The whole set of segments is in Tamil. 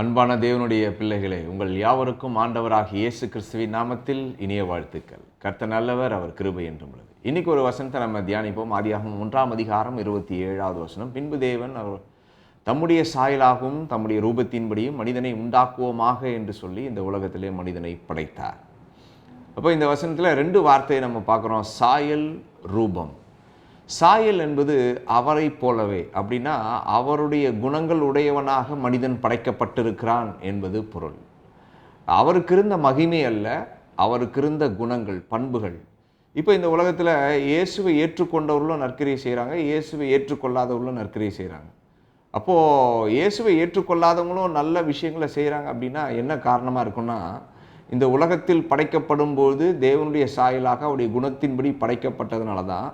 அன்பான தேவனுடைய பிள்ளைகளே உங்கள் யாவருக்கும் ஆண்டவராக இயேசு கிறிஸ்துவின் நாமத்தில் இனிய வாழ்த்துக்கள். கர்த்த நல்லவர் அவர் கிருபை என்றும் உள்ளது. இன்னைக்கு ஒரு வசனத்தை நம்ம தியானிப்போம். ஆதியாகவும் ஒன்றாம் அதிகாரம் இருபத்தி ஏழாவது வசனம். பின்பு தேவன் அவர் தம்முடைய சாயலாகவும் தம்முடைய ரூபத்தின்படியும் மனிதனை உண்டாக்குவோமாக என்று சொல்லி இந்த உலகத்திலே மனிதனை படைத்தார். அப்போ இந்த வசனத்தில் ரெண்டு வார்த்தையை நம்ம பார்க்குறோம். சாயல் ரூபம். சாயல் என்பது அவரை போலவே. அப்படின்னா அவருடைய குணங்கள் உடையவனாக மனிதன் படைக்கப்பட்டிருக்கிறான் என்பது பொருள். அவருக்கு இருந்த மகிமை அல்ல அவருக்கு இருந்த குணங்கள் பண்புகள். இப்போ இந்த உலகத்தில் இயேசுவை ஏற்றுக்கொண்டவர்களும் நற்கரியை செய்கிறாங்க இயேசுவை ஏற்றுக்கொள்ளாதவர்களும் நற்கரியை செய்கிறாங்க அப்போது இயேசுவை ஏற்றுக்கொள்ளாதவங்களும் நல்ல விஷயங்களை செய்கிறாங்க அப்படின்னா என்ன காரணமாக இருக்குன்னா இந்த உலகத்தில் படைக்கப்படும் போது தேவனுடைய சாயலாக அவருடைய குணத்தின்படி படைக்கப்பட்டதுனால தான்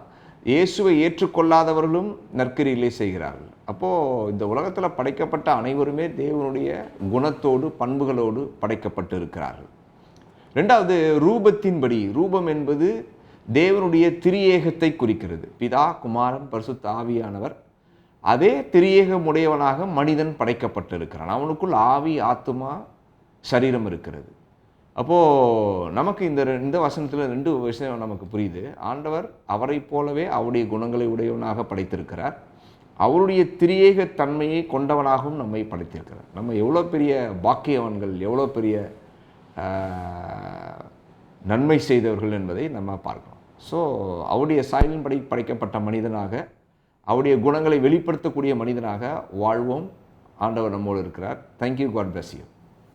இயேசுவை ஏற்றுக்கொள்ளாதவர்களும் நற்கரியிலே செய்கிறார்கள். அப்போது இந்த உலகத்தில் படைக்கப்பட்ட அனைவருமே தேவனுடைய குணத்தோடு பண்புகளோடு படைக்கப்பட்டு இருக்கிறார்கள் ரெண்டாவது ரூபத்தின்படி. ரூபம் என்பது தேவனுடைய திரியேகத்தை குறிக்கிறது. பிதா குமாரன் பரிசுத்த ஆவியானவர் அதே திரியேகமுடையவனாக மனிதன் படைக்கப்பட்டிருக்கிறான். அவனுக்குள் ஆவி ஆத்துமா சரீரம் இருக்கிறது. அப்போது நமக்கு இந்த இந்த வசனத்தில் ரெண்டு விஷயம் நமக்கு புரியுது. ஆண்டவர் அவரைப் போலவே அவருடைய குணங்களை உடையவனாக படைத்திருக்கிறார். அவருடைய திரியேக தன்மையை கொண்டவனாகவும் நம்மை படைத்திருக்கிறார். நம்ம எவ்வளோ பெரிய பாக்கியவன்கள் எவ்வளோ பெரிய நன்மை செய்தவர்கள் என்பதை நம்ம பார்க்கிறோம். ஸோ அவருடைய சாயலின்படி படைக்கப்பட்ட மனிதனாக அவருடைய குணங்களை வெளிப்படுத்தக்கூடிய மனிதனாக வாழ்வோம். ஆண்டவர் நம்மோடு இருக்கிறார். Thank you God bless you